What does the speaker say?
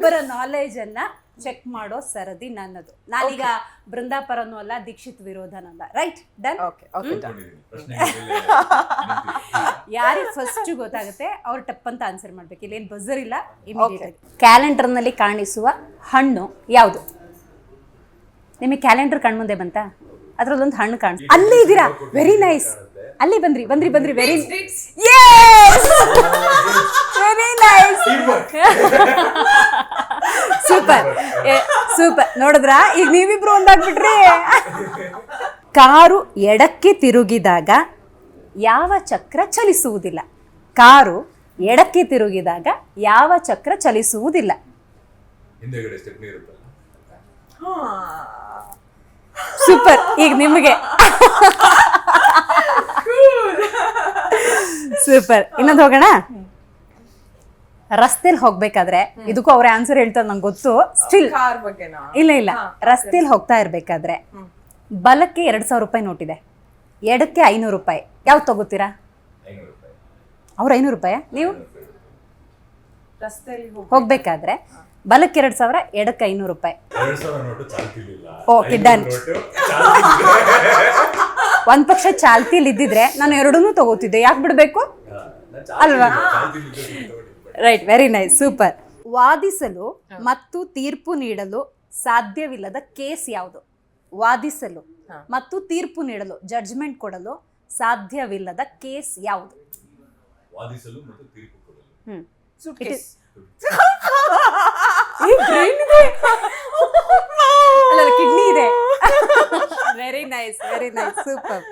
ಇಬ್ಬರ ನಾಲೆಜ್ ಅನ್ನ ಚೆಕ್ ಮಾಡೋ ಸರದಿ ನನ್ನದು. ನಾನೀಗ ಬೃಂದಾಪರನು ಅಲ್ಲ ದೀಕ್ಷಿತ್ ವಿರೋಧನಲ್ಲ ರೈಟ್ ಡನ್ ಯಾರಿಗೆ ಫಸ್ಟ್ ಗೊತ್ತಾಗುತ್ತೆ ಅವ್ರು ಟಪ್ ಅಂತ ಆನ್ಸರ್ ಮಾಡ್ಬೇಕು. ಇಲ್ಲೇನು ಬಜರ್ ಇಲ್ಲ ಇಮಿಡಿಯೇಟ್ ಕ್ಯಾಲೆಂಡರ್ನಲ್ಲಿ ಕಾಣಿಸುವ ಹಣ್ಣು ಯಾವುದು? ನಿಮಗೆ ಕ್ಯಾಲೆಂಡರ್ ಕಣ್ಮುಂದೆ ಬಂತ? ಅದ್ರಲ್ಲೊಂದು ಹಣ್ಣು ಕಾಣಿಸ್ ಅಲ್ಲಿ ಇದ್ದೀರಾ? ವೆರಿ ನೈಸ್ ಅಲ್ಲಿ ಬಂದ್ರಿ ಬಂದ್ರಿ ಬಂದ್ರಿ very very nice super super ನೋಡಿದ್ರ? ಈಗ ನೀವಿಬ್ರು ಒಂದಾಗ್ಬಿಟ್ರಿ. ಕಾರು ಎಡಕ್ಕೆ ತಿರುಗಿದಾಗ ಯಾವ ಚಕ್ರ ಚಲಿಸುವುದಿಲ್ಲ. ಕಾರು ಎಡಕ್ಕೆ ತಿರುಗಿದಾಗ ಯಾವ ಚಕ್ರ ಚಲಿಸುವುದಿಲ್ಲ. ಸೂಪರ್ ಈಗ ನಿಮಗೆ. ಸೂಪರ್ ಇನ್ನೊಂದು ಹೋಗೋಣ? ರಸ್ತೆಲಿ ಹೋಗ್ಬೇಕಾದ್ರೆ ಇದಕ್ಕೂ ಅವ್ರ ಆನ್ಸರ್ ಹೇಳ್ತಾರೆ ನಂಗೆ ಗೊತ್ತು. ಸ್ಟಿಲ್ ಕಾರ್ ಬಗ್ಗೆನಾ ಇಲ್ಲ ಇಲ್ಲ. ರಸ್ತೆಲ್ ಹೋಗ್ತಾ ಇರ್ಬೇಕಾದ್ರೆ ಬಲಕ್ಕೆ ಎರಡ್ ಸಾವಿರ ರೂಪಾಯಿ ನೋಟಿದೆ ಎಡಕ್ಕೆ ಐನೂರು ರೂಪಾಯಿ. ಯಾವ್ದು ತಗೋತೀರಾ? ಅವ್ರ ಐನೂರು ರೂಪಾಯಿ? ನೀವು? ರಸ್ತೆಯಲ್ಲಿ ಹೋಗಿ ಹೋಗ್ಬೇಕಾದ್ರೆ ಬಲಕ್ಕೆ ಎರಡ್ ಸಾವಿರ ಎಡಕ್ಕೆ ಐನೂರು ರೂಪಾಯಿ. Okay done. ಒಂದ್ ಪಕ್ಷ ಚಾಲ್ತಿಲಿ ಇದ್ದಿದ್ರೆ ನಾನು ಎರಡನ್ನೂ ತಗೋತಿದ್ದೆ. ಯಾಕೆ ಬಿಡ್ಬೇಕು? ಅಲ್ವಾ? ರೈಟ್ ವೆರಿ ನೈಸ್ ಸೂಪರ್ ವಾದಿಸಲು ಮತ್ತು ತೀರ್ಪು ನೀಡಲು ಸಾಧ್ಯವಿಲ್ಲದ ಕೇಸ್ ಯಾವುದು? ವಾದಿಸಲು ಮತ್ತು ತೀರ್ಪು ನೀಡಲು ಜಡ್ಜ್ಮೆಂಟ್ ಕೊಡಲು ಸಾಧ್ಯವಿಲ್ಲದ ಕೇಸ್ ಯಾವುದು? ವಾದಿಸಲು ಮತ್ತು ತೀರ್ಪು ಕೊಡಲು. ಹ್ಮ್. ಸುಟ್ಕೇಸ್ ಅಲ್ಲ ಕಿಡ್ನಿ ಇದೆ? Very nice very nice super